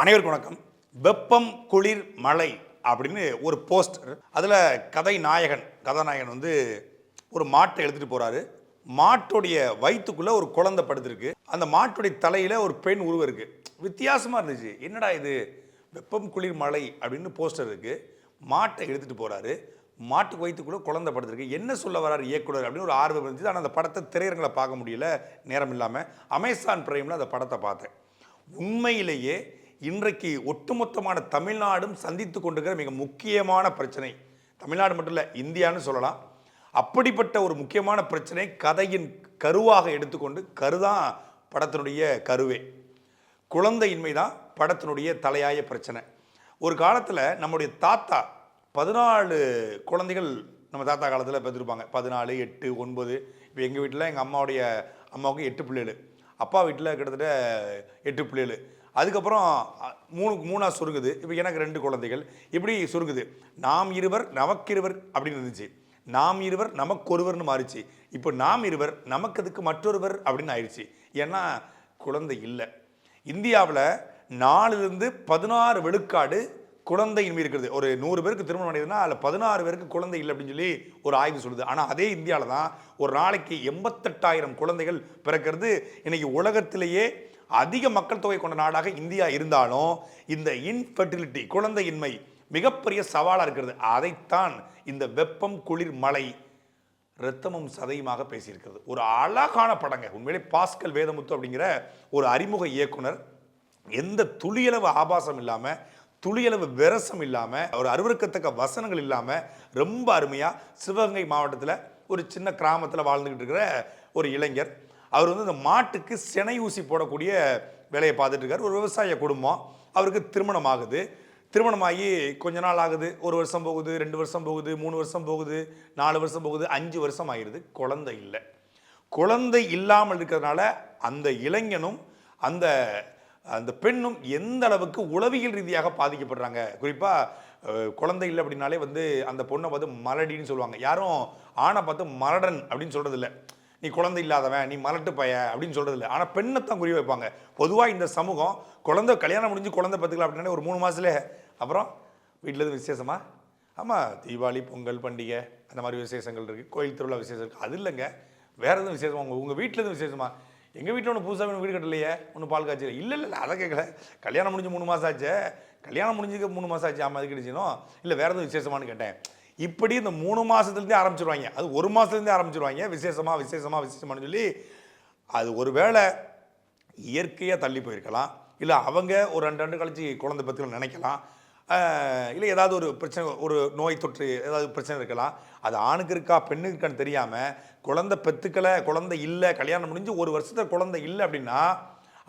அனைவருக்கும் வணக்கம். வெப்பம் குளிர் மழை அப்படின்னு ஒரு போஸ்டர். அதில் கதை நாயகன் கதாநாயகன் வந்து ஒரு மாட்டை எடுத்துகிட்டு போகிறாரு மாட்டுடைய வயிற்றுக்குள்ளே ஒரு குழந்தை படுத்துருக்கு. அந்த மாட்டுடைய தலையில் ஒரு பெண் உருவம் இருக்குது வித்தியாசமாக இருந்துச்சு. என்னடா இது? வெப்பம் குளிர் மழை அப்படின்னு போஸ்டர் இருக்குது மாட்டை எடுத்துகிட்டு போகிறாரு மாட்டுக்கு வயிற்றுக்குள்ளே குழந்தை படுத்துருக்கு. என்ன சொல்ல வராரு இயக்குனர் அப்படின்னு ஒரு ஆர்வம் இருந்துச்சு. ஆனால் அந்த படத்தை திரையரங்களை பார்க்க முடியல. நேரம் இல்லாமல் அமேசான் பிரைமில் அந்த படத்தை பார்த்தேன். உண்மையிலேயே இன்றைக்கு ஒட்டுமொத்தமான தமிழ்நாடும் சந்தித்து கொண்டிருக்கிற மிக முக்கியமான பிரச்சனை. தமிழ்நாடு மட்டும் இல்லை இந்தியான்னு சொல்லலாம். அப்படிப்பட்ட ஒரு முக்கியமான பிரச்சனை கதையின் கருவாக எடுத்துக்கொண்டு கருதான் படத்தினுடைய கருவே. குழந்தையின்மை தான் படத்தினுடைய தலையாய பிரச்சனை. ஒரு காலத்தில் நம்முடைய தாத்தா பதினாலு குழந்தைகள் நம்ம தாத்தா காலத்தில் பெற்றிருப்பாங்க பதினாலு எட்டு ஒன்பது. இப்போ எங்கள் வீட்டில் எங்கள் அம்மாவுடைய அம்மாவுக்கு எட்டு பிள்ளைகள். அப்பா வீட்டில் கிட்டத்தட்ட எட்டு பிள்ளைகள். அதுக்கப்புறம் மூணுக்கு மூணு மூணாக சுருங்குது. இப்போ எனக்கு ரெண்டு குழந்தைகள். இப்படி சுருங்குது. நாம் இருவர் நமக்கிருவர் அப்படின்னு இருந்துச்சு. நாம் இருவர் நமக்கொருவர்னு மாறிச்சு. இப்போ நாம் இருவர் நமக்கு அதுக்கு மற்றொருவர் அப்படின்னு ஆயிடுச்சு ஏன்னா குழந்தை இல்லை. இந்தியாவில் நாலுலேருந்து பதினாறு விழுக்காடு குழந்தையின்மை இருக்கிறது ஒரு நூறு பேருக்கு திருமணம் அடையுதுன்னா அதில் பதினாறு பேருக்கு குழந்தை இல்லை அப்படின்னு சொல்லி ஒரு ஆய்வு சொல்லுது. ஆனால் அதே இந்தியாவில் தான் ஒரு நாளைக்கு எண்பத்தெட்டாயிரம் குழந்தைகள் பிறக்கிறது. இன்றைக்கி உலகத்திலேயே அதிக மக்கள் தொகை கொண்ட நாடாக இந்தியா இருந்தாலும் இந்த இன்ஃபர்டிலிட்டி குழந்தையின்மை மிகப்பெரிய சவாலாக இருக்கிறது. அதைத்தான் இந்த வெப்பம் குளிர் மலை ரத்தமும் சதையுமாக பேசியிருக்கிறது. ஒரு அழகான படங்க. உண்மையிலே பாஸ்கல் வேதமுத்து அப்படிங்கிற ஒரு அறிமுக இயக்குனர் எந்த துளியளவு ஆபாசம் இல்லாமல் துளியளவு விரசம் இல்லாமல் ஒரு அருவருக்கத்தக்க வசனங்கள் இல்லாமல் ரொம்ப அருமையாக சிவகங்கை மாவட்டத்தில் ஒரு சின்ன கிராமத்தில் வாழ்ந்துக்கிட்டு இருக்கிற ஒரு இளைஞர். அவர் வந்து இந்த மாட்டுக்கு சினை ஊசி போடக்கூடிய வேலையை பார்த்துட்டு இருக்கார் ஒரு விவசாய குடும்பம். அவருக்கு திருமணம் ஆகுது திருமணமாகி கொஞ்ச நாள் ஆகுது. ஒரு வருஷம் போகுது ரெண்டு வருஷம் போகுது மூணு வருஷம் போகுது நாலு வருஷம் போகுது அஞ்சு வருஷம் ஆகிடுது குழந்தை இல்லை. குழந்தை இல்லாமல் இருக்கிறதுனால அந்த இளைஞனும் அந்த அந்த பெண்ணும் எந்த அளவுக்கு உளவியல் ரீதியாக பாதிக்கப்படுறாங்க. குறிப்பாக குழந்தை இல்லை அப்படின்னாலே வந்து அந்த பொண்ணை பார்த்து மலடின்னு சொல்லுவாங்க. யாரும் ஆணை பார்த்து மலடன் அப்படின்னு சொல்கிறதில்ல நீ குழந்தை இல்லாதவன் நீ மலட்டு பைய அப்படின்னு சொல்கிறது இல்லை ஆனால் பெண்ணை தான் குறி வைப்பாங்க. பொதுவாக இந்த சமூகம் குழந்தை கல்யாணம் முடிஞ்சு குழந்தை பார்த்துக்கலாம் அப்படின்னா ஒரு மூணு மாதத்துல அப்புறம் வீட்டில் எதுவும் விசேஷமா? ஆமாம் தீபாவளி பொங்கல் பண்டிகை அந்த மாதிரி விசேஷங்கள் இருக்குது கோயில் திருவிழா விசேஷம் இருக்குது அது இல்லைங்க. வேறு எதுவும் விசேஷமா? உங்கள் உங்கள் வீட்டில் எதுவும் விசேஷமா? எங்கள் வீட்டில் ஒன்று புதுசாக ஒன்று வீடு கட்டலையே. ஒன்று பால் காய்ச்சல். இல்லை இல்லை இல்லை அதை கேட்கல கல்யாணம் முடிஞ்சு மூணு மாதம் ஆச்சு. கல்யாணம் முடிஞ்சுக்க மூணு மாதம் ஆச்சு. ஆமாம் அது கிடைச்சினோ இல்லை வேறு எதுவும் விசேஷமான்னு கேட்டேன். இப்படி இந்த மூணு மாதத்துலேருந்தே ஆரம்பிச்சிருவாங்க. அது ஒரு மாதத்துலேருந்தே ஆரம்பிச்சிருவாங்க. விசேஷமாக விசேஷமாக விசேஷமானு சொல்லி அது ஒரு வேளை இயற்கையாக தள்ளி போயிருக்கலாம். இல்லை அவங்க ஒரு ரெண்டு ஆண்டு கழிச்சு குழந்தை பற்றிகள் நினைக்கலாம். இல்லை ஏதாவது ஒரு பிரச்சனை ஒரு நோய் தொற்று ஏதாவது பிரச்சனை இருக்கலாம். அது ஆணுக்கு இருக்கா பெண்ணுக்கு இருக்கான்னு தெரியாமல் குழந்தை பெத்துக்களை குழந்தை இல்லை கல்யாணம் முடிஞ்சு ஒரு வருஷத்தில் குழந்தை இல்லை அப்படின்னா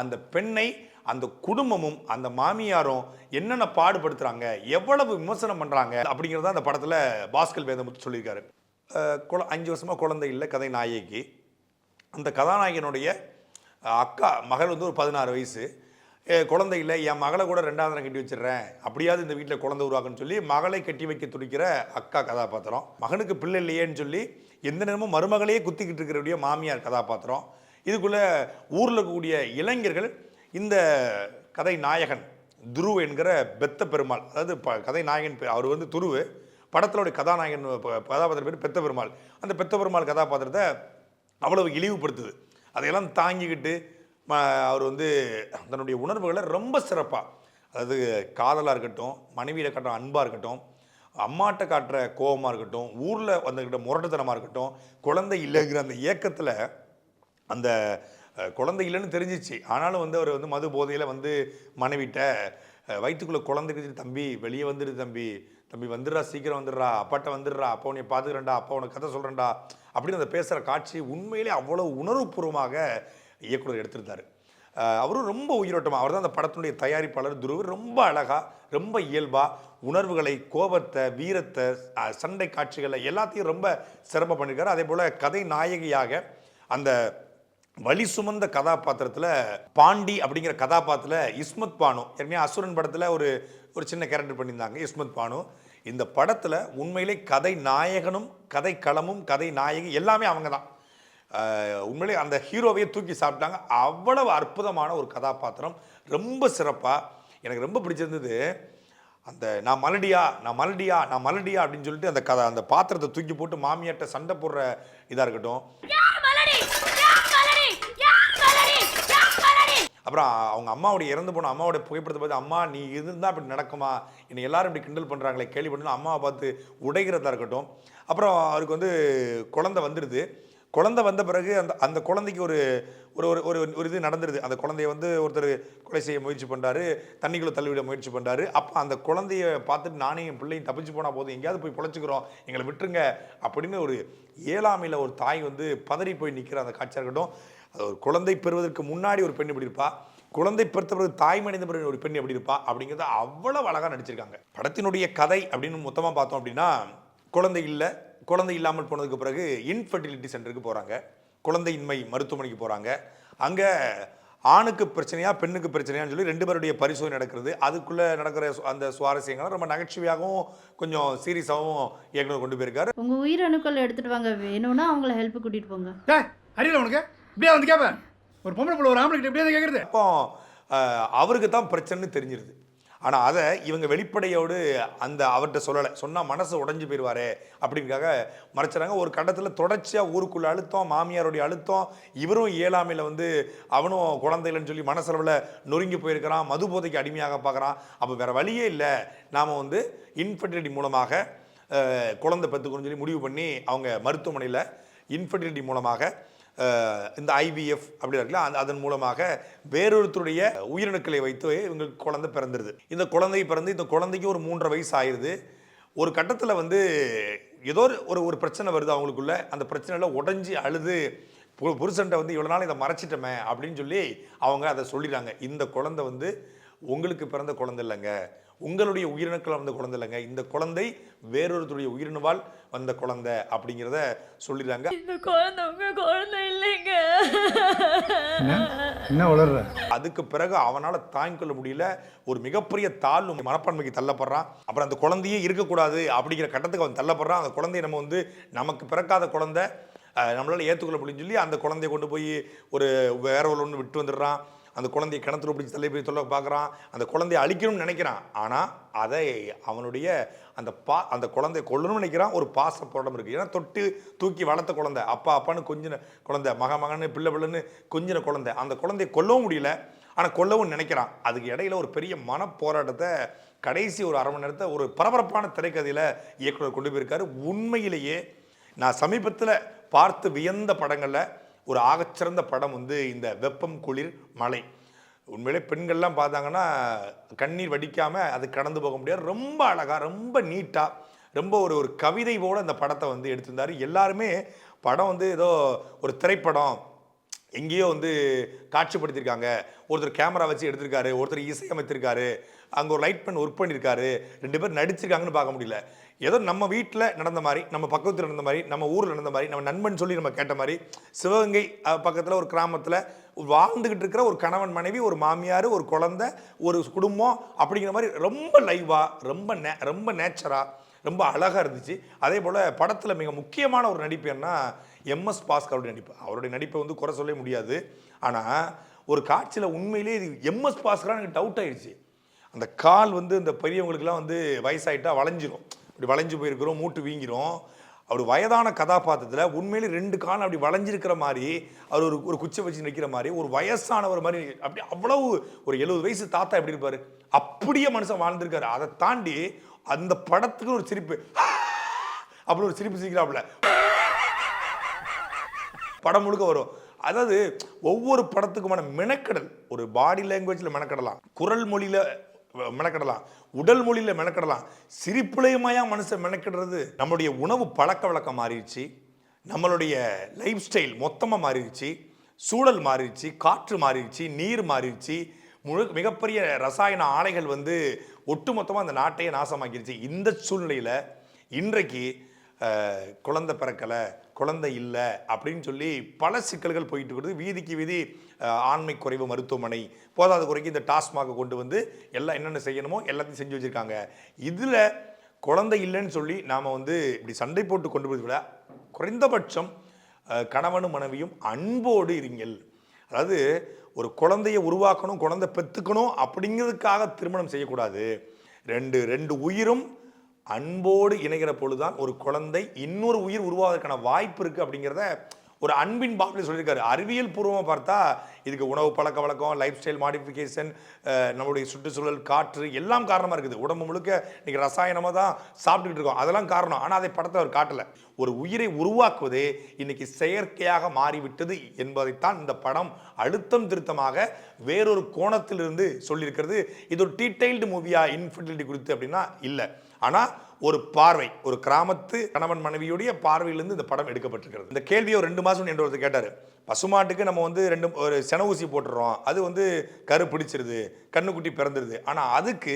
அந்த பெண்ணை அந்த குடும்பமும் அந்த மாமியாரும் என்னென்ன பாடுபடுத்துறாங்க எவ்வளவு விமர்சனம் பண்ணுறாங்க அப்படிங்கிறத அந்த படத்தில் பாஸ்கல் வேதமுத்து சொல்லியிருக்காரு. குல அஞ்சு வருஷமாக குழந்தை இல்லை கதை நாயகி. அந்த கதாநாயகனுடைய அக்கா மகள் வந்து ஒரு பதினாறு வயசு. குழந்தை இல்லை என் மகளை கூட ரெண்டாவது நான் கட்டி வச்சிடுறேன். அப்படியாவது இந்த வீட்டில் குழந்தை உருவாக்குன்னு சொல்லி மகளை கட்டி வைக்க துடிக்கிற அக்கா கதாபாத்திரம். மகனுக்கு பிள்ளை இல்லையேன்னு சொல்லி எந்த நேரமும் மருமகளையே குத்திக்கிட்டு இருக்கிறவுடைய மாமியார் கதாபாத்திரம். இதுக்குள்ளே ஊரில் இருக்கக்கூடிய இளைஞர்கள் இந்த கதை நாயகன் துருவ் என்கிற பெத்த பெருமாள் அதாவது ப கதை நாயகன் அவர் வந்து துருவு படத்தினுடைய கதாநாயகன் கதாபாத்திரம் பேர் பெத்த பெருமாள். அந்த பெத்த பெருமாள் கதாபாத்திரத்தை அவ்வளவு இழிவுபடுத்துது. அதையெல்லாம் தாங்கிக்கிட்டு ம- அவர் வந்து தன்னுடைய உணர்வுகளை ரொம்ப சிறப்பாக அதாவது காதலாக இருக்கட்டும் மனைவியில் காட்டுற அன்பாக இருக்கட்டும் அம்மாட்ட காட்டுற கோபமாக இருக்கட்டும் ஊரில் வந்துக்கிட்ட முரட்டுத்தனமாக இருக்கட்டும் குழந்தை இல்லைங்கிற அந்த இயக்கத்தில் அந்த குழந்தை இல்லைன்னு தெரிஞ்சிச்சு. ஆனாலும் வந்து அவர் வந்து மது போதையில் வந்து மனைவிட்ட வயிற்றுக்குள்ளே குழந்தைக்கு தம்பி வெளியே வந்துடுது தம்பி. தம்பி வந்துடுறா சீக்கிரம் வந்துடுறா அப்பாட்ட வந்துடுறா அப்பா உன்னை பார்த்துக்கிறேன்டா அப்பா உனக்கு கதை சொல்கிறேன்டா அப்படின்னு அந்த பேசுகிற காட்சி உண்மையிலே அவ்வளோ உணர்வுபூர்வமாக இயக்குனர் எடுத்திருந்தார். அவரும் ரொம்ப உயிரோட்டமாக அவர் தான் அந்த படத்தினுடைய தயாரிப்பாளர் துருவ் ரொம்ப அழகாக ரொம்ப இயல்பாக உணர்வுகளை கோபத்தை வீரத்தை சண்டை காட்சிகளை எல்லாத்தையும் ரொம்ப சிறப்பாக பண்ணியிருக்காரு அதே போல் கதை நாயகியாக அந்த வலி சுமந்த கதாபாத்திரத்தில் பாண்டி அப்படிங்கிற கதாபாத்திரத்தில் இஸ்மத் பானு. ஏற்கனவே அசுரன் படத்தில் ஒரு ஒரு சின்ன கேரக்டர் பண்ணியிருந்தாங்க இஸ்மத் பானு. இந்த படத்தில் உண்மையிலே கதை நாயகனும் கதை களமும் கதை நாயகி எல்லாமே அவங்க தான். உண்மையிலே அந்த ஹீரோவையே தூக்கி சாப்பிட்டாங்க. அவ்வளவு அற்புதமான ஒரு கதாபாத்திரம். ரொம்ப சிறப்பாக எனக்கு ரொம்ப பிடிச்சிருந்தது அந்த நான் மலடியா நான் மலடியா நான் மலடியா அப்படின்னு சொல்லிட்டு அந்த கதை அந்த பாத்திரத்தை தூக்கி போட்டு மாமியாட்ட சண்டை போடுற இதாக இருக்கட்டும். அப்புறம் அவங்க அம்மாவுடைய இறந்து போன அம்மாவோட புகைப்படத்தை பார்த்து அம்மா நீ இருந்தால் இப்படி நடக்குமா? என்னை எல்லாரும் இப்படி கிண்டல் பண்ணுறாங்களே கேள்வி பண்ணணும் அம்மாவை பார்த்து உடைகிறதா இருக்கட்டும். அப்புறம் அவருக்கு வந்து குழந்தை வந்துடுது குழந்தை வந்த பிறகு அந்த அந்த குழந்தைக்கு ஒரு ஒரு ஒரு ஒரு ஒரு இது நடந்துருது. அந்த குழந்தைய வந்து ஒருத்தர் கொலை செய்ய முயற்சி பண்ணுறாரு தண்ணிக்குள்ளே தள்ளிவிட முயற்சி பண்ணுறாரு அப்போ அந்த குழந்தைய பார்த்துட்டு நானே என் பிள்ளையும் தப்பிச்சு போனால் போதும். எங்கேயாவது போய் பொழைச்சிக்கிறோம். எங்களை விட்டுருங்க. அப்படின்னு ஒரு ஏழாமையில் ஒரு தாய் வந்து பதறி போய் நிற்கிற அந்த காட்சியாக இருக்கட்டும். அது ஒரு குழந்தை பெறுவதற்கு முன்னாடி ஒரு பெண் எப்படி இருப்பா? குழந்தை பெற்ற பிறகு தாய் மனித பிறகு ஒரு பெண் எப்படி இருப்பா? அப்படிங்கிறத அவ்வளவு அழகாக நடிச்சிருக்காங்க. படத்தினுடைய கதை அப்படின்னு மொத்தமாக பார்த்தோம் அப்படின்னா குழந்தை இல்லை குழந்தை இல்லாமல் போனதுக்கு பிறகு இன்ஃபர்டிலிட்டி சென்டருக்கு போகிறாங்க குழந்தையின்மை மருத்துவமனைக்கு போகிறாங்க அங்கே ஆணுக்கு பிரச்சனையா பெண்ணுக்கு பிரச்சனையான்னு சொல்லி ரெண்டு பேருடைய பரிசோதனை நடக்கிறது. அதுக்குள்ளே நடக்கிற அந்த சுவாரஸ்யங்களை ரொம்ப நகைச்சுவையாகவும் கொஞ்சம் சீரியஸாகவும் இயக்குனர் கொண்டு போயிருக்காரு. உங்கள் உயிரணுக்கள் எடுத்துகிட்டு வாங்க. வேணும்னா அவங்கள ஹெல்ப் கூட்டிகிட்டு போங்க. டேய் அறியல உனக்கு? இப்படியே வந்து கேட்பேன் ஒரு பொம்பளை பிள்ளை ஒரு ஆம்பளை கிட்ட இப்படியே வந்து கேட்குறது அப்போ அவருக்கு தான் பிரச்சனைன்னு தெரிஞ்சிருது. ஆனால் அதை இவங்க வெளிப்படையோடு அந்த அவர்கிட்ட சொல்லலை. சொன்னால் மனசு உடஞ்சி போயிடுவாரே அப்படிங்காக மறைச்சிறாங்க. ஒரு கட்டத்தில் தொடர்ச்சியாக ஊருக்குள்ள அழுத்தம் மாமியாருடைய அழுத்தம் இவரும் இயலாமையில் வந்து அவனும் குழந்தை சொல்லி மனசளவில் நொறுங்கி போயிருக்கிறான் மது போதைக்கு அடிமையாக பார்க்குறான். அப்போ வேறு வழியே இல்லை. நாம் வந்து இன்ஃபர்டிலிட்டி மூலமாக குழந்தை பெற்றுக்கணும்னு சொல்லி முடிவு பண்ணி அவங்க மருத்துவமனையில் இன்ஃபர்டிலிட்டி மூலமாக இந்த ஐவிஎஃப் அப்படி இருக்குல்ல அந்த அதன் மூலமாக வேறொருத்தருடைய உயிரணுக்களை வைத்து இவங்களுக்கு குழந்தை பிறந்துருது. இந்த குழந்தை பிறந்து இந்த குழந்தைக்கு ஒரு மூன்றரை வயசு ஆயிடுது ஒரு கட்டத்தில் வந்து ஏதோ ஒரு- ஒரு ஒரு பிரச்சனை வருது அவங்களுக்குள்ள. அந்த பிரச்சனையில் உடஞ்சி அழுது பு- புருஷன்ட்ட வந்து இவ்வளோ நாள் இதை மறைச்சிட்டோமே அப்படின்னு சொல்லி அவங்க அதை சொல்லிடுறாங்க இந்த குழந்தை வந்து உங்களுக்கு பிறந்த குழந்தை இல்லைங்க. உங்களுடைய உயிரணுக்கள் வந்த குழந்தை இல்லைங்க. இந்த குழந்தை வேறொருத்தருடைய உயிரினுவால் வந்த குழந்தை அப்படிங்கிறத சொல்லிடுறாங்க. இந்த குழந்தை உங்க குழந்தை இல்லைங்க. என்ன? வளர்ற? அதுக்கு பிறகு அவனால் தாங்கிக் கொள்ள முடியல. ஒரு மிகப்பெரிய தாழ்வு மனப்பான்மைக்கு தள்ளப்படுறான். அப்புறம் அந்த குழந்தையே இருக்கக்கூடாது அப்படிங்கிற கட்டத்துக்கு அவன் தள்ளப்படுறான். அந்த குழந்தைய நம்ம வந்து நமக்கு பிறக்காத குழந்தை அஹ், நம்மளால ஏற்றுக்கொள்ள முடியும்னு சொல்லி அந்த குழந்தைய கொண்டு போய் ஒரு வேற ஒரு ஒன்று விட்டு வந்துடுறான். அந்த குழந்தைய கிணத்துல பிடிச்சி தள்ளி போய் சொல்ல பார்க்குறான் அந்த குழந்தைய அழிக்கணும்னு நினைக்கிறான். ஆனால் அதை அவனுடைய அந்த பா அந்த குழந்தைய கொல்லணும்னு நினைக்கிறான். ஒரு பாச புரடம் இருக்குது ஏன்னா தொட்டு தூக்கி வளர்த்த குழந்தை. அப்பா அப்பான்னு கொஞ்சின குழந்தை. மக மகன்னு பிள்ளை பிள்ளைன்னு கொஞ்சின குழந்தை. அந்த குழந்தைய கொல்லவும் முடியல. ஆனால் கொல்லவும் நினைக்கிறான். அதுக்கு இடையில ஒரு பெரிய மன போராட்டத்தை கடைசி ஒரு அரை மணி நேரத்தை ஒரு பரபரப்பான திரைக்கதையில் இயக்குனர் கொண்டு போயிருக்காரு. உண்மையிலேயே நான் சமீபத்தில் பார்த்து வியந்த படங்களில் ஒரு ஆகச்சிறந்த படம் வந்து இந்த வெப்பம் குளிர் மழை. உண்மையிலே பெண்கள்லாம் பார்த்தாங்கன்னா கண்ணீர் வடிக்காமல் அது கடந்து போக முடியாது. ரொம்ப அழகாக ரொம்ப நீட்டாக ரொம்ப ஒரு ஒரு கவிதை போல் அந்த படத்தை வந்து எடுத்திருந்தாரு. எல்லாருமே படம் வந்து ஏதோ ஒரு திரைப்படம் எங்கேயோ வந்து காட்சிப்படுத்தியிருக்காங்க. ஒருத்தர் கேமரா வச்சு எடுத்திருக்காரு ஒருத்தர் இசையமைத்திருக்காரு அங்கே ஒரு லைட் பண்ண ஒர்க் பண்ணியிருக்காரு ரெண்டு பேர் நடிச்சிருக்காங்கன்னு பார்க்க முடியல. ஏதோ நம்ம வீட்டில் நடந்த மாதிரி நம்ம பக்கத்தில் நடந்த மாதிரி நம்ம ஊரில் நடந்த மாதிரி நம்ம நண்பன் சொல்லி நம்ம கேட்ட மாதிரி சிவகங்கை பக்கத்தில் ஒரு கிராமத்தில் வாழ்ந்துக்கிட்டு இருக்கிற ஒரு கணவன் மனைவி ஒரு மாமியார் ஒரு குழந்தை ஒரு குடும்பம் அப்படிங்கிற மாதிரி ரொம்ப லைவாக ரொம்ப நே ரொம்ப நேச்சராக ரொம்ப அழகாக இருந்துச்சு. அதே போல் படத்தில் மிக முக்கியமான ஒரு நடிப்பு என்ன எம்எஸ் பாஸ்கருடைய நடிப்பு. அவருடைய நடிப்பை வந்து குறை சொல்ல முடியாது. ஆனால் ஒரு காட்சியில் உண்மையிலே இது எம்எஸ் பாஸ்கரா எனக்கு டவுட் ஆயிடுச்சு. அந்த கால் வந்து இந்த பெரியவங்களுக்குலாம் வந்து வயசாயிட்டா வளைஞ்சிரும். அப்படி வளைஞ்சு போயிருக்கிறோம் மூட்டு வீங்கிரும். அவர் வயதான கதாபாத்திரத்தில் உண்மையிலே ரெண்டு காலம் அப்படி வளைஞ்சிருக்கிற மாதிரி அவர் ஒரு ஒரு குச்சை வச்சு நிற்கிற மாதிரி ஒரு வயசானவர் மாதிரி அப்படி அவ்வளவு ஒரு எழுபது வயசு தாத்தா எப்படி இருப்பார்? அப்படியே மனுஷன் வாழ்ந்திருக்காரு. அதை தாண்டி அந்த படத்துக்கு ஒரு சிரிப்பு அப்படி ஒரு சிரிப்பு சிரிக்கிறாப்புல. படம் முழுக்க வரும். அதாவது ஒவ்வொரு படத்துக்குமான மெனக்கடல் ஒரு பாடி லாங்குவேஜில் மெனக்கடலாம். குரல் மொழியில் மெனக்கடலாம். உடல் மொழியில் மெனக்கடலாம். சிரிப்புலையுமாயா மனுஷன் மெனக்கிடுறது. நம்மளுடைய உணவு பழக்க வழக்கம் மாறிடுச்சு. நம்மளுடைய லைஃப் ஸ்டைல் மொத்தமாக மாறிடுச்சு. சூழல் மாறிடுச்சு. காற்று மாறிடுச்சு. நீர் மாறிடுச்சு. முழு மிகப்பெரிய ரசாயன ஆலைகள் வந்து ஒட்டுமொத்தமாக அந்த நாட்டையே நாசமாக்கிருச்சு இந்த சூழ்நிலையில் இன்றைக்கு குழந்தை பிறக்கலை குழந்தை இல்லை அப்படின்னு சொல்லி பல சிக்கல்கள் போயிட்டு இருக்குது. வீதிக்கு வீதி ஆண்மை குறைவு மருத்துவமனை போதாத குறைக்கு இந்த டாஸ்மாக கொண்டு வந்து எல்லாம் என்னென்ன செய்யணுமோ எல்லாத்தையும் செஞ்சு வச்சுருக்காங்க. இதில் குழந்தை இல்லைன்னு சொல்லி நாம் வந்து இப்படி சண்டை போட்டு கொண்டு போய் விட குறைந்தபட்சம் கணவனும் மனைவியும் அன்போடு இருங்கள். அதாவது ஒரு குழந்தைய உருவாக்கணும் குழந்தை பெற்றுக்கணும் அப்படிங்கிறதுக்காக திருமணம் செய்யக்கூடாது. ரெண்டு ரெண்டு உயிரும் அன்போடு இணைகிற பொழுதுதான் ஒரு குழந்தை இன்னொரு உயிர் உருவாவதற்கான வாய்ப்பு இருக்குது அப்படிங்கிறத ஒரு அன்பின் பாப்பில் சொல்லியிருக்காரு. அறிவியல் பூர்வமாக பார்த்தா இதுக்கு உணவு பழக்க வழக்கம் லைஃப் ஸ்டைல் மாடிஃபிகேஷன் நம்மளுடைய சுற்றுச்சூழல் காற்று எல்லாம் காரணமாக இருக்குது. உடம்பு முழுக்க இன்றைக்கி ரசாயனமாக தான் சாப்பிட்டுக்கிட்டு இருக்கோம். அதெல்லாம் காரணம். ஆனால் அதை படத்தை அவர் காட்டலை. ஒரு உயிரை உருவாக்குவதே இன்னைக்கு செயற்கையாக மாறிவிட்டது என்பதைத்தான் இந்த படம் அழுத்தம் திருத்தமாக வேறொரு கோணத்திலிருந்து சொல்லியிருக்கிறது. இது ஒரு டீடைல்டு மூவியா இன்ஃபர்டிலிட்டி குறித்து அப்படின்னா இல்லை. ஆனால் ஒரு பார்வை ஒரு கிராமத்து கணவன் மனைவியுடைய பார்வையிலிருந்து இந்த படம் எடுக்கப்பட்டிருக்கிறது. இந்த கேள்வியை ஒரு ரெண்டு மாதம் என்று ஒருத்தர் கேட்டார். பசுமாட்டுக்கு நம்ம வந்து ரெண்டு ஒரு சென ஊசி போட்டுடுறோம் அது வந்து கரு பிடிச்சிருது கண்ணுக்குட்டி பிறந்துருது. ஆனால் அதுக்கு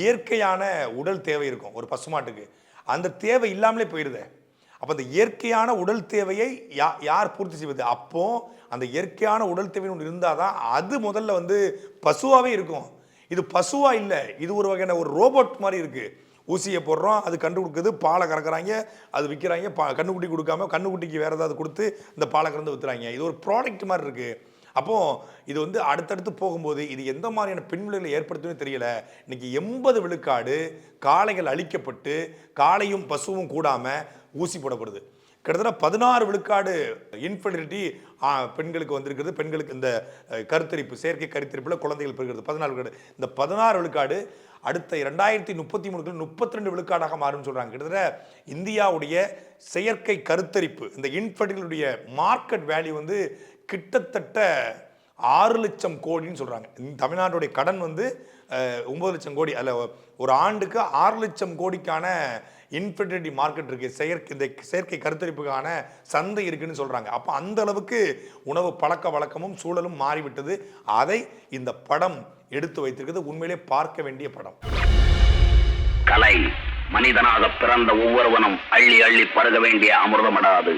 இயற்கையான உடல் தேவை இருக்கும் ஒரு பசுமாட்டுக்கு. அந்த தேவை இல்லாமலே போயிடுது அப்போ அந்த இயற்கையான உடல் தேவையை யா யார் பூர்த்தி செய்வது? அப்போ அந்த இயற்கையான உடல் தேவைன்னு ஒன்று இருந்தால் தான் அது முதல்ல வந்து பசுவாகவே இருக்கும். இது பசுவாக இல்லை இது ஒரு வகையான ஒரு ரோபோட் மாதிரி இருக்குது ஊசியை போடுறோம் அது கண்டு கொடுக்குது பாலை கறக்குறாங்க அது விற்கிறாங்க பா கண்ணுக்குட்டி கொடுக்காம கண்ணுக்குட்டிக்கு வேறு ஏதாவது கொடுத்து இந்த பாலை கறந்து விற்றுறாங்க இது ஒரு ப்ராடக்ட் மாதிரி இருக்குது அப்போது இது வந்து அடுத்தடுத்து போகும்போது இது எந்த மாதிரியான பின்விளைகளை ஏற்படுத்தும்னு தெரியல. இன்னைக்கு எண்பது விழுக்காடு காளைகள் அழிக்கப்பட்டு காளையும் பசுவும் கூடாமல் ஊசி போடப்படுது. கிட்டத்தட்ட பதினாறு விழுக்காடு இன்ஃபெர்டிலிட்டி பெண்களுக்கு வந்திருக்கிறது பெண்களுக்கு இந்த கருத்தரிப்பு செயற்கை கருத்தரிப்பில் குழந்தைகள் பெறுகிறது. பதினாறு விழுக்காடு. இந்த பதினாறு விழுக்காடு அடுத்த இரண்டாயிரத்தி முப்பத்தி மூணுக்கு முப்பத்தி ரெண்டு விழுக்காடாக மாறும்னு சொல்கிறாங்க கிட்டத்தட்ட இந்தியாவுடைய செயற்கை கருத்தரிப்பு இந்த இன்ஃபர்டிலுடைய மார்க்கெட் வேல்யூ வந்து கிட்டத்தட்ட ஆறு லட்சம் கோடின்னு சொல்கிறாங்க தமிழ்நாட்டுடைய கடன் வந்து அஹ், ஒன்பது லட்சம் கோடி அதில் ஒரு ஆண்டுக்கு ஆறு லட்சம் கோடிக்கான இன்ஃபர்டிலிட்டி மார்க்கெட் இருக்குது செயற்கை இந்த செயற்கை கருத்தரிப்புக்கான சந்தை இருக்குன்னு சொல்கிறாங்க அப்போ அந்த அளவுக்கு உணவு பழக்க வழக்கமும் சூழலும் மாறிவிட்டது. அதை இந்த படம் எடுத்து வைத்திருக்கிறது. உண்மையிலே பார்க்க வேண்டிய படம். கலை மனிதனாக பிறந்த ஒவ்வொருவனும் அள்ளி அள்ளி பருக வேண்டிய அமிர்தமடாது.